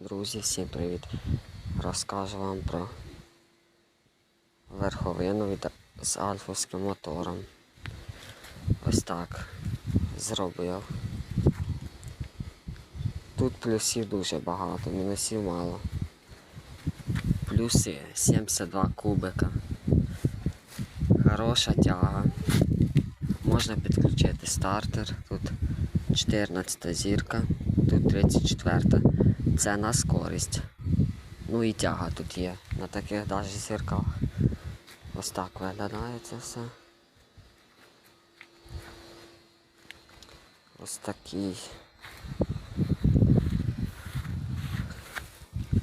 Друзі, всім привіт! Розкажу вам про верховину з альфовським мотором. Ось так зробив. Тут плюсів дуже багато, мінусів мало. Плюси 72 кубика. Хороша тяга. Можна підключити стартер. Тут 14 зірка, тут 34. Це на скорість. Ну і тяга тут є. На таких навіть зірках. Ось так виглядає це все. Ось такий.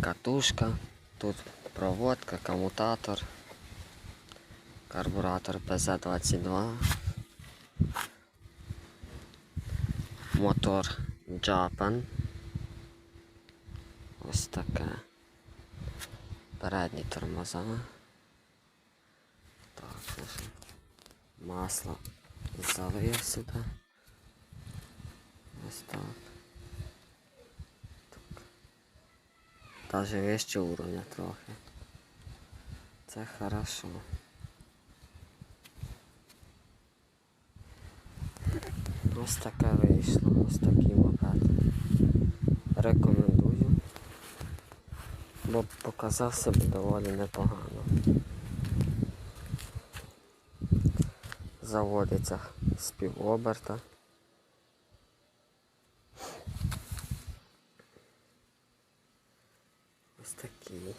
Катушка. Тут проводка, комутатор. Карбуратор ПЗ-22. Мотор Japan. Ось таке. Передні тормоза. Так, масло залив сюди. Ось так. так. Даже вище уровня трохи. Це хорошо. Ось таке вийшло, ось такий мопед. Рекомендую бо показав себе доволі непогано. Заводиться з півоберта. Ось такий.